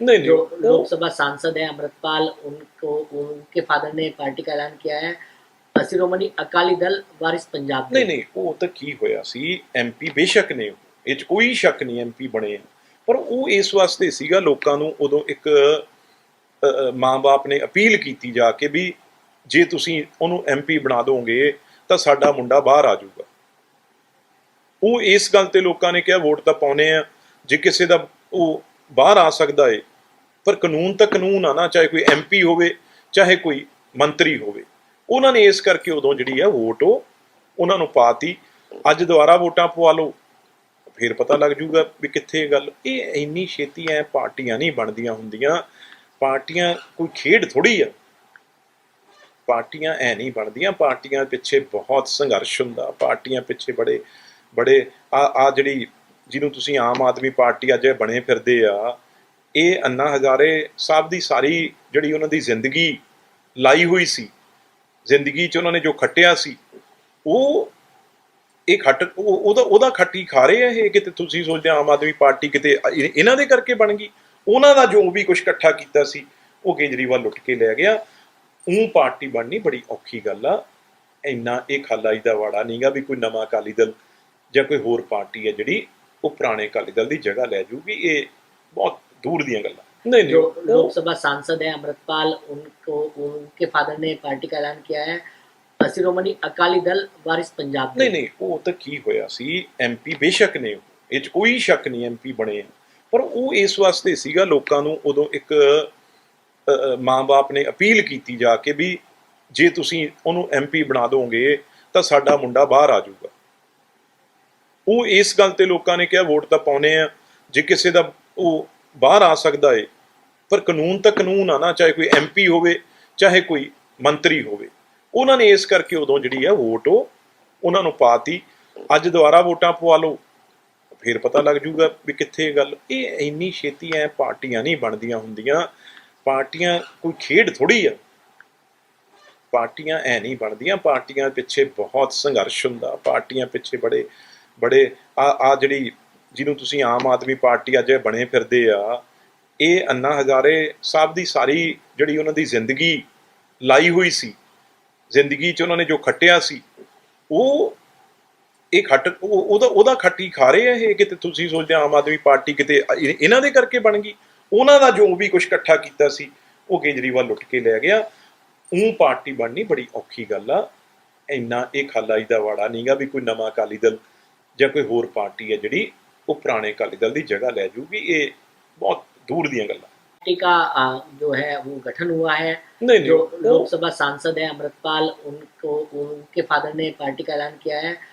नहीं जो नहीं वो- लोकसभा सांसद है अमृतपाल उनको उनके फादर ने पार्टी का ऐलान किया है शिरोमणि अकाली दल वारिस पंजाब ਨਹੀਂ ਨਹੀਂ ਉਹ ਤਾਂ ਕੀ ਹੋਇਆ ਸੀ ਐਮਪੀ ਬੇਸ਼ੱਕ ਨੇ ਉਹ, ਇਹ 'ਚ ਕੋਈ ਸ਼ੱਕ ਨਹੀਂ ਐਮਪੀ ਬਣੇ ਆ ਪਰ ਉਹ ਇਸ ਵਾਸਤੇ ਸੀਗਾ ਲੋਕਾਂ ਨੂੰ ਉਦੋਂ ਇੱਕ ਅ, ਅ, ਮਾਂ-ਬਾਪ ਨੇ ਅਪੀਲ ਕੀਤੀ ਜਾ ਕੇ ਵੀ ਜੇ ਤੁਸੀਂ ਉਹਨੂੰ ਐਮਪੀ ਬਣਾ ਦੋਗੇ ਤਾਂ ਸਾਡਾ ਮੁੰਡਾ ਬਾਹਰ ਆ ਜਾਊਗਾ ਉਹ ਇਸ ਗੱਲ ਤੇ ਲੋਕਾਂ ਨੇ ਕਿਹਾ ਵੋਟ ਤਾਂ ਪਾਉਨੇ ਆ ਜੇ ਕਿਸੇ ਦਾ ਉਹ ਬਾਹਰ ਆ ਸਕਦਾ ਏ ਪਰ ਕਾਨੂੰਨ ਤਾਂ ਕਾਨੂੰਨ ਆ ਨਾ, ਚਾਹੇ ਕੋਈ ਐਮਪੀ ਹੋਵੇ, ਚਾਹੇ ਕੋਈ ਮੰਤਰੀ ਹੋਵੇ। ਉਹਨਾਂ ਨੇ ਇਸ ਕਰਕੇ ਉਦੋਂ ਜਿਹੜੀ ਆ ਵੋਟ ਉਹ ਉਹਨਾਂ ਨੂੰ ਪਾਤੀ। ਅੱਜ ਦੁਬਾਰਾ ਵੋਟਾਂ ਪਵਾ ਲਓ, ਫਿਰ ਪਤਾ ਲੱਗ ਜੂਗਾ ਵੀ ਕਿੱਥੇ ਇਹ ਗੱਲ। ਇਹ ਇੰਨੀ ਛੇਤੀ ਐ ਪਾਰਟੀਆਂ ਨਹੀਂ ਬਣਦੀਆਂ ਹੁੰਦੀਆਂ। ਪਾਰਟੀਆਂ ਕੋਈ ਖੇਡ ਥੋੜੀ ਆ। ਪਾਰਟੀਆਂ ਐ ਨਹੀਂ ਬਣਦੀਆਂ। ਪਾਰਟੀਆਂ ਪਿੱਛੇ ਬਹੁਤ ਸੰਘਰਸ਼ ਹੁੰਦਾ। ਪਾਰਟੀਆਂ ਪਿੱਛੇ ਬੜੇ ਬੜੇ ਆ ਆ ਜਿਹੜੀ ਜਿਹਨੂੰ ਤੁਸੀਂ ਆਮ ਆਦਮੀ ਪਾਰਟੀ ਅੱਜ ਬਣੇ ਫਿਰਦੇ ਆ ਇਹ ਅੰਨਾ ਹਜ਼ਾਰੇ ਸਾਹਿਬ ਦੀ ਸਾਰੀ ਜਿਹੜੀ ਉਹਨਾਂ ਦੀ ਜ਼ਿੰਦਗੀ ਲਾਈ ਹੋਈ ਸੀ, ਜ਼ਿੰਦਗੀ 'ਚ ਉਹਨਾਂ ਨੇ ਜੋ ਖੱਟਿਆ ਸੀ, ਉਹ ਇਹ ਖੱਟ, ਉਹ- ਉਹਦਾ ਉਹਦਾ ਖੱਟੀ ਖਾ ਰਹੇ ਆ ਇਹ, ਕਿਤੇ ਤੁਸੀਂ ਸੋਚਦੇ ਆਮ ਆਦਮੀ ਪਾਰਟੀ ਕਿਤੇ ਇਹਨਾਂ ਦੇ ਕਰਕੇ ਬਣ ਗਈ। ਉਹਨਾਂ ਦਾ ਜੋ ਵੀ ਕੁਝ ਇਕੱਠਾ ਕੀਤਾ ਸੀ, ਉਹ ਕੇਜਰੀਵਾਲ ਲੁੱਟ ਕੇ ਲੈ ਗਿਆ। ਉਹ ਪਾਰਟੀ ਬਣਨੀ ਬੜੀ ਔਖੀ ਗੱਲ ਆ। ਇੰਨਾ ਇਹ ਖਾਲਾਈ ਦਾ ਵਾੜਾ ਨਹੀਂਗਾ ਵੀ ਕੋਈ ਨਵਾਂ ਅਕਾਲੀ ਦਲ ਜਾਂ ਕੋਈ ਹੋਰ ਪਾਰਟੀ ਹੈ ਜਿਹੜੀ, ਉਹ ਪੁਰਾਣੇ ਅਕਾਲੀ ਦਲ ਦੀ ਜਗ੍ਹਾ ਲੈ ਜੂਗੀ। ਇਹ ਬਹੁਤ ਦੂਰ ਦੀਆਂ ਗੱਲਾਂ ਨਹੀਂ ਨਹੀਂ जो ਉਹ- लोकसभा सांसद है अमृतपाल उनको उनके फादर ने पार्टी का ऐलान किया है शिरोमणि अकाली दल वारिस पंजाब ਨਹੀਂ ਨਹੀਂ ਉਹ ਤਾਂ ਕੀ ਹੋਇਆ ਸੀ ਐਮਪੀ ਬੇਸ਼ੱਕ ਨੇ ਉਹ, ਇਹ 'ਚ ਕੋਈ ਸ਼ੱਕ ਨਹੀਂ ਐਮਪੀ ਬਣੇ ਆ ਪਰ ਉਹ ਇਸ ਵਾਸਤੇ ਸੀਗਾ ਲੋਕਾਂ ਨੂੰ ਉਦੋਂ ਇੱਕ ਅ, ਅ, ਮਾਂ-ਬਾਪ ਨੇ ਅਪੀਲ ਕੀਤੀ ਜਾ ਕੇ ਵੀ ਜੇ ਤੁਸੀਂ ਉਹਨੂੰ ਐਮਪੀ ਬਣਾ ਦੋਗੇ ਤਾਂ ਸਾਡਾ ਮੁੰਡਾ ਬਾਹਰ ਆ ਜਾਊਗਾ ਉਹ ਇਸ ਗੱਲ ਤੇ ਲੋਕਾਂ ਨੇ ਕਿਹਾ ਵੋਟ ਤਾਂ ਪਾਉਨੇ ਆ ਜੇ ਕਿਸੇ ਦਾ ਉਹ ਬਾਹਰ ਆ ਸਕਦਾ ਏ, ਪਰ ਕਾਨੂੰਨ ਤਾਂ ਕਾਨੂੰਨ ਆ ਨਾ, ਚਾਹੇ ਕੋਈ ਐਮਪੀ ਹੋਵੇ, ਚਾਹੇ ਕੋਈ ਮੰਤਰੀ ਹੋਵੇ। ਉਹਨਾਂ ਨੇ ਇਸ ਕਰਕੇ ਉਦੋਂ ਜਿਹੜੀ ਆ ਵੋਟ ਉਹ ਉਹਨਾਂ ਨੂੰ ਪਾਤੀ। ਅੱਜ ਦੁਬਾਰਾ ਵੋਟਾਂ ਪਵਾ ਲਓ, ਫਿਰ ਪਤਾ ਲੱਗ ਜੂਗਾ ਵੀ ਕਿੱਥੇ ਗੱਲ। ਇਹ ਇੰਨੀ ਛੇਤੀ ਐ ਪਾਰਟੀਆਂ ਨਹੀਂ ਬਣਦੀਆਂ ਹੁੰਦੀਆਂ। ਪਾਰਟੀਆਂ ਕੋਈ ਖੇਡ ਥੋੜੀ ਆ। ਪਾਰਟੀਆਂ ਐ ਨਹੀਂ ਬਣਦੀਆਂ। ਪਾਰਟੀਆਂ ਪਿੱਛੇ ਬਹੁਤ ਸੰਘਰਸ਼ ਹੁੰਦਾ। ਪਾਰਟੀਆਂ ਪਿੱਛੇ ਬੜੇ ਬੜੇ ਆ ਆ ਜਿਹੜੀ ਜਿਹਨੂੰ ਤੁਸੀਂ ਆਮ ਆਦਮੀ ਪਾਰਟੀ ਅੱਜ ਬਣੇ ਫਿਰਦੇ ਆ, ਇਹ ਅੰਨਾ ਹਜ਼ਾਰੇ ਸਾਹਿਬ ਦੀ ਸਾਰੀ ਜਿਹੜੀ ਉਹਨਾਂ ਦੀ ਜ਼ਿੰਦਗੀ ਲਾਈ ਹੋਈ ਸੀ, ਜ਼ਿੰਦਗੀ 'ਚ ਉਹਨਾਂ ਨੇ ਜੋ ਖੱਟਿਆ ਸੀ, ਉਹ ਇਹ ਖੱਟ, ਉਹ- ਉਹਦਾ ਉਹਦਾ ਖੱਟੀ ਖਾ ਰਹੇ ਆ ਇਹ, ਕਿਤੇ ਤੁਸੀਂ ਸੋਚਦੇ ਆ ਆਮ ਆਦਮੀ ਪਾਰਟੀ ਕਿਤੇ ਇਹਨਾਂ ਦੇ ਕਰਕੇ ਬਣ ਗਈ। ਉਹਨਾਂ ਦਾ ਜੋ ਵੀ ਕੁਝ ਇਕੱਠਾ ਕੀਤਾ ਸੀ, ਉਹ ਕੇਜਰੀਵਾਲ ਲੁੱਟ ਕੇ ਲੈ ਗਿਆ। ਉਹ ਪਾਰਟੀ ਬਣਨੀ ਬੜੀ ਔਖੀ ਗੱਲ ਆ। ਇੰਨਾ ਇਹ ਖਾਲਾਈ ਦਾ ਵਾੜਾ ਨਹੀਂਗਾ ਵੀ ਕੋਈ ਨਵਾਂ ਅਕਾਲੀ ਦਲ ਜਾਂ ਕੋਈ ਹੋਰ ਪਾਰਟੀ ਹੈ ਜਿਹੜੀ ਉਹ ਪੁਰਾਣੇ ਅਕਾਲੀ ਦਲ ਦੀ ਜਗ੍ਹਾ ਲੈ ਜੂਗੀ ਇਹ ਬਹੁਤ ਦੂਰ ਦੀਆਂ ਗੱਲਾਂ पार्टी का आ, जो है वो गठन हुआ है ਨਹੀਂ ਨਹੀਂ जो ਉਹ- लोकसभा सांसद है अमृतपाल उनको उनके फादर ने पार्टी का ऐलान किया है